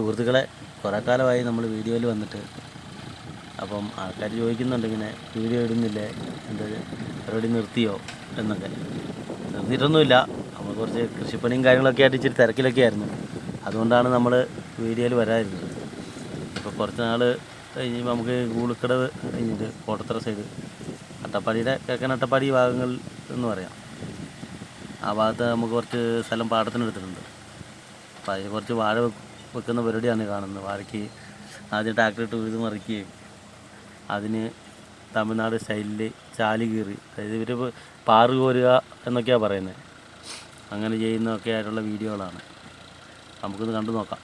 സുഹൃത്തുക്കളെ കുറേ കാലമായി നമ്മൾ വീഡിയോയിൽ വന്നിട്ട് അപ്പം ആൾക്കാർ ചോദിക്കുന്നുണ്ട് ഇങ്ങനെ വീഡിയോ ഇടുന്നില്ലേ? എന്താ പരിപാടി നിർത്തിയോ? എന്നൊക്കെ. നിർത്തിയിട്ടൊന്നുമില്ല. നമ്മൾ കുറച്ച് കൃഷിപ്പണിയും കാര്യങ്ങളൊക്കെ ആയിട്ട് ഇച്ചിരി തിരക്കിലൊക്കെ ആയിരുന്നു. അതുകൊണ്ടാണ് നമ്മൾ വീഡിയോയിൽ വരാതിരുന്നത്. ഇപ്പോൾ കുറച്ച് നാൾ കഴിഞ്ഞ് നമുക്ക് ഗൂളിക്കടവ് കഴിഞ്ഞിട്ട് കോട്ടത്തറ സൈഡ് അട്ടപ്പാടിയുടെ കിഴക്കൻ അട്ടപ്പാടി ഭാഗങ്ങൾ എന്ന് പറയാം. ആ ഭാഗത്ത് നമുക്ക് കുറച്ച് സ്ഥലം പാടത്തിന് എടുത്തിട്ടുണ്ട് അപ്പോൾ അതിൽ കുറച്ച് വാഴ വെക്ക്. വെക്കുന്ന പരിപാടിയാണ് കാണുന്നത്. വാഴയ്ക്ക് ആദ്യം ട്രാക്ടർ ഇട്ട് ഉഴുത് മറിക്കുകയും അതിന് തമിഴ്നാട് സ്റ്റൈലിൽ ചാലി കീറി. അതായത് ഇവർ പാറ് കോരുക എന്നൊക്കെയാണ് പറയുന്നത് അങ്ങനെ ചെയ്യുന്നതൊക്കെ ആയിട്ടുള്ള വീഡിയോകളാണ്. നമുക്കൊന്ന് കണ്ടു നോക്കാം.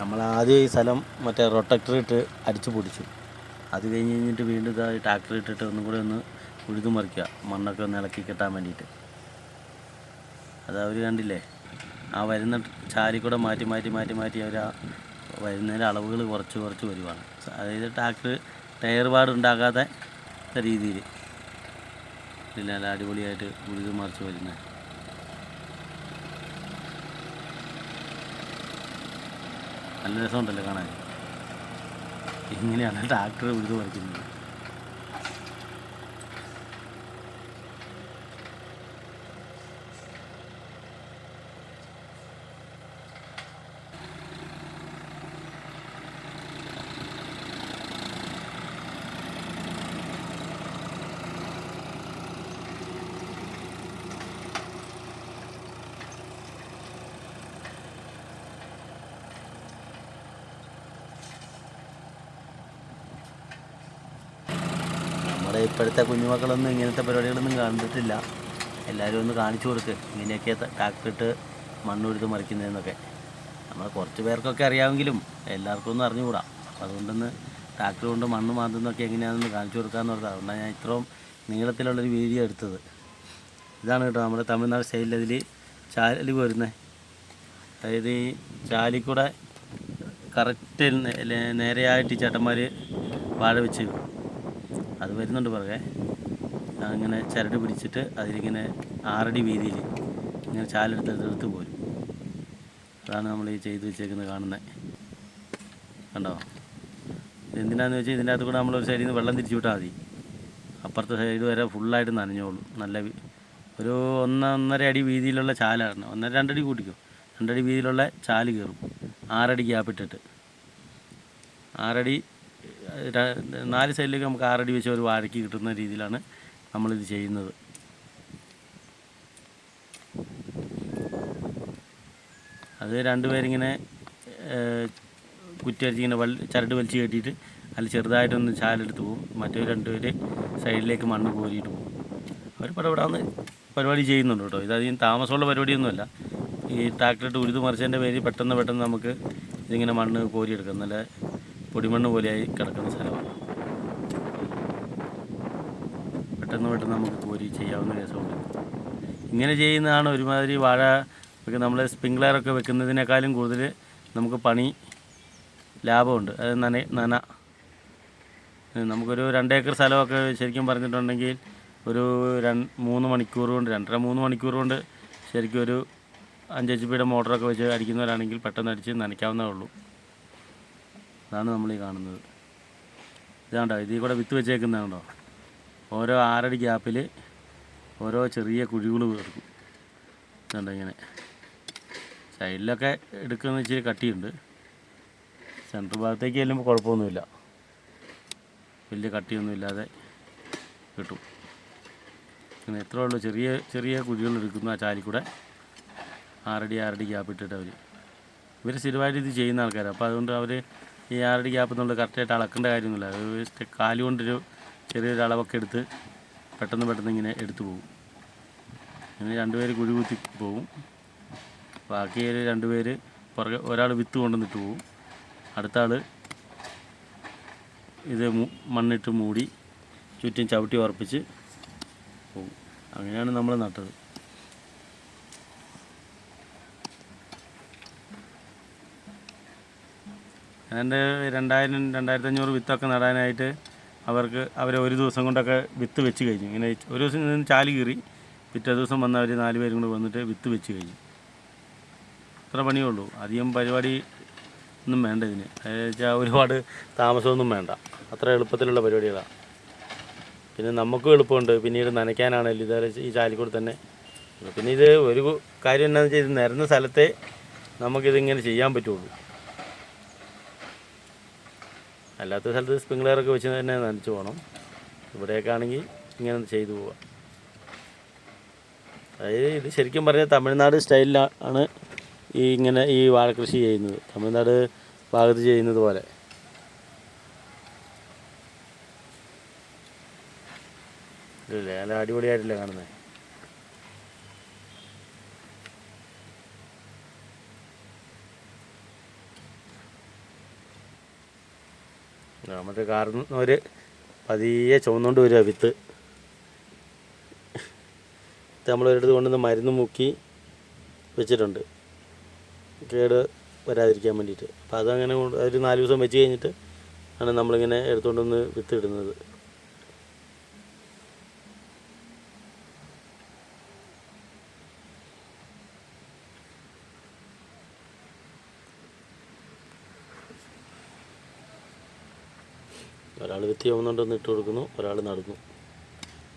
നമ്മൾ ആദ്യം ഈ സ്ഥലം മറ്റേ റൊട്ടക്ടർ ഇട്ട് അടിച്ചു പൊടിച്ചു. അത് കഴിഞ്ഞ് കഴിഞ്ഞിട്ട് വീണ്ടും ഇതാ ട്രാക്ടർ ഇട്ടിട്ട് ഒന്നും കൂടെ ഒന്ന് ഉഴുതു മറിക്കുക. മണ്ണൊക്കെ ഒന്ന് ഇളക്കി കിട്ടാൻ വേണ്ടിയിട്ട്. അത് അവർ കണ്ടില്ലേ? ആ വരുന്ന ചാരി കൂടെ മാറ്റി മാറ്റി മാറ്റി മാറ്റി അവർ ആ വരുന്നതിന്റെ അളവുകൾ കുറച്ച് കുറച്ച് വരുവാണ്. അതായത് ട്രാക്ടർ ടയർ പാട് ഉണ്ടാക്കാത്ത രീതിയിൽ. പിന്നെ അടിപൊളിയായിട്ട് ഉഴുതു മറിച്ച് വരുന്നത്. നല്ല രസമുണ്ടല്ലോ കാണാൻ. ഇങ്ങനെയാണ് ട്രാക്ടർ ഉഴുതു മറിക്കുന്നത് നമ്മുടെ ഇപ്പോഴത്തെ കുഞ്ഞുമക്കളൊന്നും ഇങ്ങനത്തെ പരിപാടികളൊന്നും കണ്ടിട്ടില്ല. എല്ലാവരും ഒന്ന് കാണിച്ചു കൊടുക്ക്. ഇങ്ങനെയൊക്കെ ടാക്കിട്ട് മണ്ണുരുത്ത് മറിക്കുന്നതെന്നൊക്കെ. നമ്മൾ കുറച്ച് പേർക്കൊക്കെ അറിയാമെങ്കിലും എല്ലാവർക്കും ഒന്നും അറിഞ്ഞുകൂടാ. അപ്പോൾ അതുകൊണ്ടൊന്ന് ട്രാക്ടർ കൊണ്ട് മണ്ണ് മാന്തുന്നൊക്കെ എങ്ങനെയാണെന്ന് കാണിച്ചു കൊടുക്കാമെന്ന് പറഞ്ഞത്. അതുകൊണ്ടാണ് ഞാൻ ഇത്രയും നീളത്തിലുള്ളൊരു വീഡിയോ എടുത്തത്. ഇതാണ് കേട്ടോ നമ്മുടെ തമിഴ്നാട് സ്റ്റൈലിൽ അതിൽ ചാലി വരുന്നത് അതായത് ഈ ചാലിക്കൂടെ കൂടെ കറക്റ്റ് നേരെയായിട്ട് ചേട്ടന്മാർ വാഴ വെച്ച് അത് വരുന്നുണ്ട് പുറകെ. അങ്ങനെ ചരട് പിടിച്ചിട്ട് അതിലിങ്ങനെ ആറടി വീതിയിൽ ഇങ്ങനെ ചാലെടുത്ത് എടുത്ത് പോരും. അതാണ് നമ്മൾ ഈ ചെയ്തു വെച്ചേക്കുന്നത് കാണുന്നത് കണ്ടോ? എന്തിനാന്ന് വെച്ചാൽ ഇതിന്റെ അകത്ത് കൂടെ നമ്മൾ ഒരു സൈഡിൽ നിന്ന് വെള്ളം തിരിച്ചു വിട്ടാൽ മതി. അപ്പുറത്തെ സൈഡ് വരെ ഫുള്ളായിട്ട് നനഞ്ഞോളും. നല്ല ഒരു ഒന്ന ഒന്നര അടി വീതിയിലുള്ള ചാലാണ്. ഒന്നര രണ്ടടി കൂട്ടിക്കും. രണ്ടടി വീതിയിലുള്ള ചാൽ കയറും. ആറടി ഗ്യാപ്പിട്ടിട്ട്. ആറടി നാല് സൈഡിലേക്ക് നമുക്ക് ആറടി വെച്ച് ഒരു വാഴയ്ക്ക് കിട്ടുന്ന രീതിയിലാണ് നമ്മളിത് ചെയ്യുന്നത്. അത് രണ്ടുപേരിങ്ങനെ ഇങ്ങനെ വൽ ചരട് വലിച്ച് കെട്ടിയിട്ട് അതിൽ ചെറുതായിട്ടൊന്ന് ചാലെടുത്ത് പോകും മറ്റൊരു രണ്ടുപേര് സൈഡിലേക്ക് മണ്ണ് കോരിയിട്ട് പോകും അവർ പടപെടാന്ന് പരിപാടി ചെയ്യുന്നുണ്ട് കേട്ടോ. ഇതധികം താമസമുള്ള പരിപാടിയൊന്നുമല്ല. ഈ ട്രാക്ടറിട്ട് ഉരുത് മറിച്ചതിന്റെ പേര് പെട്ടെന്ന് പെട്ടെന്ന് നമുക്ക് ഇതിങ്ങനെ മണ്ണ് കോരിയെടുക്കാം. നല്ല പൊടിമണ്ണ് പോലെയായി കിടക്കുന്ന സ്ഥലമാണ്. പെട്ടെന്ന് പെട്ടെന്ന് നമുക്ക് കോരി ചെയ്യാവുന്ന രസമുണ്ട് ഇങ്ങനെ ചെയ്യുന്നതാണ് ഒരുമാതിരി വാഴ നമ്മൾ സ്പ്രിംഗ്ലറൊക്കെ വെക്കുന്നതിനേക്കാളും കൂടുതൽ നമുക്ക് പണി ലാഭമുണ്ട്. അത് നന നന. നമുക്കൊരു രണ്ടേക്കർ സ്ഥലമൊക്കെ ശരിക്കും പറഞ്ഞിട്ടുണ്ടെങ്കിൽ ഒരു രണ്ട് മൂന്ന് മണിക്കൂർ കൊണ്ട് രണ്ടര മൂന്ന് മണിക്കൂർ കൊണ്ട് ശരിക്കും ഒരു അഞ്ച് എച്ച് പിയുടെ മോട്ടറൊക്കെ വെച്ച് അടിക്കുന്നവരാണെങ്കിൽ പെട്ടെന്ന് അടിച്ച് നനയ്ക്കാവുന്നതേ ഉള്ളൂ. അതാണ് നമ്മൾ ഈ കാണുന്നത്. ഇതാണ്ടോ ഇതിൽ കൂടെ വിത്ത് വെച്ചേക്കുന്നതാണോ ഓരോ ആറടി ഗ്യാപ്പിൽ ഓരോ ചെറിയ കുഴികൾ വീർക്കും. ഇതുണ്ടോ ഇങ്ങനെ. സൈഡിലൊക്കെ എടുക്കുന്ന ഇച്ചിരി കട്ടിയുണ്ട്. സെൻട്രൽ ഭാഗത്തേക്ക് ചെല്ലുമ്പോൾ കുഴപ്പമൊന്നുമില്ല. വലിയ കട്ടിയൊന്നുമില്ലാതെ കിട്ടും. പിന്നെ എത്ര ഉള്ളൂ. ചെറിയ ചെറിയ കുഴികൾ എടുക്കുന്ന ആ ചാലിക്കൂടെ ആറടി ആറടി ഗ്യാപ്പ് ഇട്ടിട്ട് അവർ ഇവർ സ്ഥിരമായിട്ട് ഇത് ചെയ്യുന്ന ആൾക്കാരാണ് അപ്പോൾ അതുകൊണ്ട് അവർ ഈ ആറടി ഗ്യാപ്പ് എന്നുള്ളത് കറക്റ്റായിട്ട് അളക്കേണ്ട കാര്യമൊന്നുമില്ല. അത് കാൽ കൊണ്ടൊരു ചെറിയൊരു അളവൊക്കെ എടുത്ത് പെട്ടെന്ന് പെട്ടെന്ന് ഇങ്ങനെ എടുത്തു പോകും. അങ്ങനെ രണ്ടുപേര് കുഴി കുത്തി പോകും. ബാക്കി രണ്ടുപേർ പുറകെ ഒരാൾ വിത്ത് കൊണ്ടുവന്നിട്ട് പോകും. അടുത്ത ആൾ ഇത് മണ്ണിട്ട് മൂടി ചുറ്റും ചവിട്ടി ഉറപ്പിച്ച് പോകും. അങ്ങനെയാണ് നമ്മൾ നട്ടത്. അതിന്റെ രണ്ടായിരം രണ്ടായിരത്തി അഞ്ഞൂറ് വിത്തൊക്കെ നടാനായിട്ട് അവർക്ക് അവർ ഒരു ദിവസം കൊണ്ടൊക്കെ വിത്ത് വെച്ച് കഴിഞ്ഞു. ഇങ്ങനെ ഒരു ദിവസം നിന്ന് ചാലി കീറി പിറ്റേ ദിവസം വന്ന് അവർ നാല് പേരും കൂടെ വന്നിട്ട് വിത്ത് വെച്ച് കഴിഞ്ഞു. അത്ര പണിയേ ഉള്ളൂ. അധികം പരിപാടി ഒന്നും വേണ്ട ഇതിന്. വെച്ചാൽ ഒരുപാട് താമസമൊന്നും വേണ്ട. അത്ര എളുപ്പത്തിലുള്ള പരിപാടികളാണ് പിന്നെ നമുക്കും എളുപ്പമുണ്ട്. പിന്നീട് നനയ്ക്കാനാണെങ്കിലും ഇതേ ഈ ചാലിക്കൂടെ തന്നെ. പിന്നെ ഇത് ഒരു കാര്യം എന്താണെന്ന് വെച്ചാൽ ഇത് നിരന്ന സ്ഥലത്തെ നമുക്കിതിങ്ങനെ ചെയ്യാൻ പറ്റുള്ളൂ. അല്ലാത്ത സ്ഥലത്ത് സ്പ്രിംഗ്ലറൊക്കെ വെച്ച് തന്നെ നനച്ച് പോകണം. ഇവിടെയൊക്കെ ആണെങ്കിൽ ഇങ്ങനെ ചെയ്തു പോവാം. അതായത് ഇത് ശരിക്കും പറഞ്ഞാൽ തമിഴ്നാട് സ്റ്റൈലിലാണ് ഈ ഇങ്ങനെ ഈ വാഴക്കൃഷി ചെയ്യുന്നത്. തമിഴ്നാട് ഭാഗത്ത് ചെയ്യുന്നത് പോലെ. അല്ലേ നല്ല അടിപൊളിയായിട്ടില്ല കാണുന്നത് മറ്റേ കാരണവര് പതിയെ ചുവന്നുകൊണ്ട് വരിക വിത്ത്. ഇത് നമ്മളൊരിടത്ത് കൊണ്ടുവന്ന് മരുന്ന് മുക്കി വെച്ചിട്ടുണ്ട്. കേട് വരാതിരിക്കാൻ വേണ്ടിയിട്ട്. അപ്പോൾ അതങ്ങനെ ഒരു നാല് ദിവസം വെച്ച് കഴിഞ്ഞിട്ട് ആണ് നമ്മളിങ്ങനെ എടുത്തുകൊണ്ട് വിത്തിടുന്നത്. ഒരാൾ വിത്ത് ചുമന്നുകൊണ്ടൊന്ന് ഇട്ട് കൊടുക്കുന്നു ഒരാൾ നടന്നു.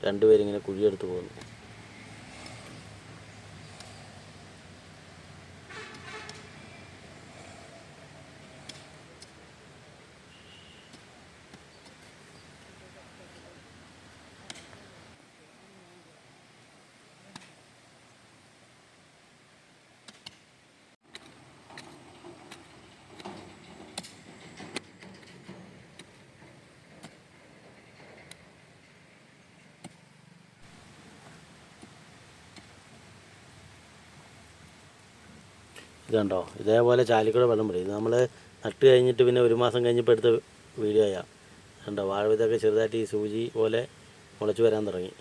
രണ്ടുപേരിങ്ങനെ കുഴിയെടുത്ത് പോകുന്നു. ഇതുണ്ടോ ഇതേപോലെ ചാലിക്കൂടെ വെള്ളം പിടിക്കും ഇത് നമ്മൾ നട്ട് കഴിഞ്ഞിട്ട് പിന്നെ ഒരു മാസം കഴിഞ്ഞപ്പോൾ എടുത്ത വീഡിയോ ആയാ. കണ്ടോ? വാഴ വിതൊക്കെ ചെറുതായിട്ട് ഈ സൂചി പോലെ മുളച്ച് വരാൻ തുടങ്ങി.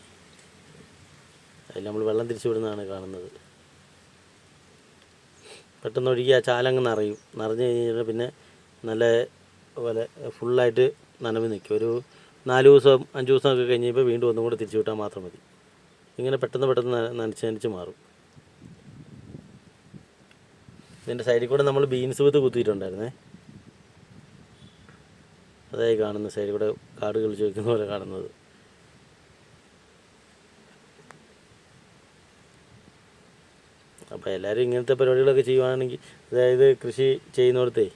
അതിൽ നമ്മൾ വെള്ളം തിരിച്ചു വിടുന്നതാണ് കാണുന്നത്. പെട്ടെന്ന് ഒഴുകി ആ ചാലങ്ങ് നിറയും. നിറഞ്ഞു കഴിഞ്ഞിട്ട് പിന്നെ നല്ല പോലെ ഫുള്ളായിട്ട് നനവ് നിൽക്കും ഒരു നാല് ദിവസം അഞ്ച് ദിവസമൊക്കെ കഴിഞ്ഞപ്പോൾ വീണ്ടും ഒന്നും കൂടെ തിരിച്ചു വിട്ടാൽ മാത്രം മതി. ഇങ്ങനെ പെട്ടെന്ന് പെട്ടെന്ന് നനച്ച് നനച്ച് മാറും. ഇതിന്റെ സൈഡിൽ കൂടെ നമ്മൾ ബീൻസ് വിത്ത് കുത്തിയിട്ടുണ്ടായിരുന്നേ. അതായി കാണുന്ന സൈഡിൽ കൂടെ കാട് കളിച്ച് വെക്കുന്ന പോലെ കാണുന്നത്. അപ്പോൾ എല്ലാവരും ഇങ്ങനത്തെ പരിപാടികളൊക്കെ ചെയ്യുവാണെങ്കിൽ അതായത് കൃഷി ചെയ്യുന്നിടത്തേ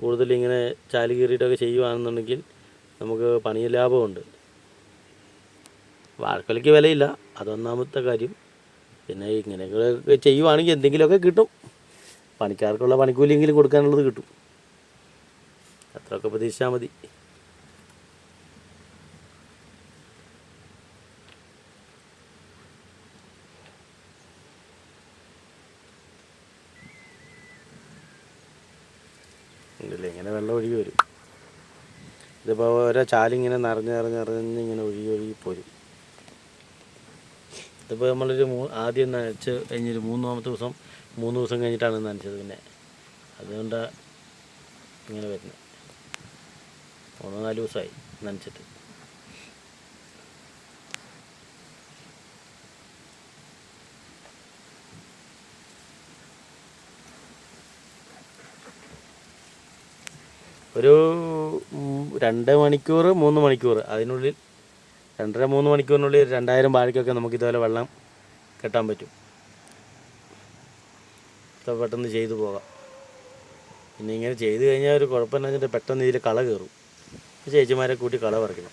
കൂടുതൽ ഇങ്ങനെ ചാലി കീറിയിട്ടൊക്കെ ചെയ്യുവാണെന്നുണ്ടെങ്കിൽ നമുക്ക് പണി ലാഭമുണ്ട് വാഴക്കൊലയ്ക്ക് വിലയില്ല. അതൊന്നാമത്തെ കാര്യം. പിന്നെ ഇങ്ങനെയൊക്കെ ചെയ്യുവാണെങ്കിൽ എന്തെങ്കിലുമൊക്കെ കിട്ടും. പണിക്കാർക്കുള്ള പണിക്കൂലിയെങ്കിലും കൊടുക്കാനുള്ളത് കിട്ടും. അത്രയൊക്കെ പ്രതീക്ഷിച്ചാൽ മതി. ഇങ്ങനെ വെള്ളം ഒഴുകി വരും. ഇതിപ്പോൾ ഓരോ ചാലിങ്ങനെ നിറഞ്ഞ് നിറഞ്ഞ് നിറഞ്ഞ് ഇങ്ങനെ ഒഴുകി ഒഴുകി പോരും. ഇതിപ്പോൾ നമ്മളൊരു മൂ ആദ്യം നനച്ച് കഴിഞ്ഞൊരു മൂന്നാമത്തെ ദിവസം മൂന്ന് ദിവസം കഴിഞ്ഞിട്ടാണ് നനച്ചത് പിന്നെ. അതുകൊണ്ട് ഇങ്ങനെ വരുന്നത് മൂന്നോ നാല് ദിവസമായി നനച്ചിട്ട്. ഒരു രണ്ട് മണിക്കൂർ മൂന്ന് മണിക്കൂർ. അതിനുള്ളിൽ രണ്ടര മൂന്ന് മണിക്കൂറിനുള്ളിൽ രണ്ടായിരം വാഴയ്ക്കൊക്കെ നമുക്ക് ഇതുപോലെ വെള്ളം കെട്ടാൻ പറ്റും. പെട്ടെന്ന് ചെയ്തു പോകാം. പിന്നെ ഇങ്ങനെ ചെയ്ത് കഴിഞ്ഞാൽ ഒരു കുഴപ്പമില്ല വെച്ചിട്ട് പെട്ടെന്ന് ഇതിൽ കള കയറും. ചേച്ചിമാരെ കൂട്ടി കള പറിക്കണം.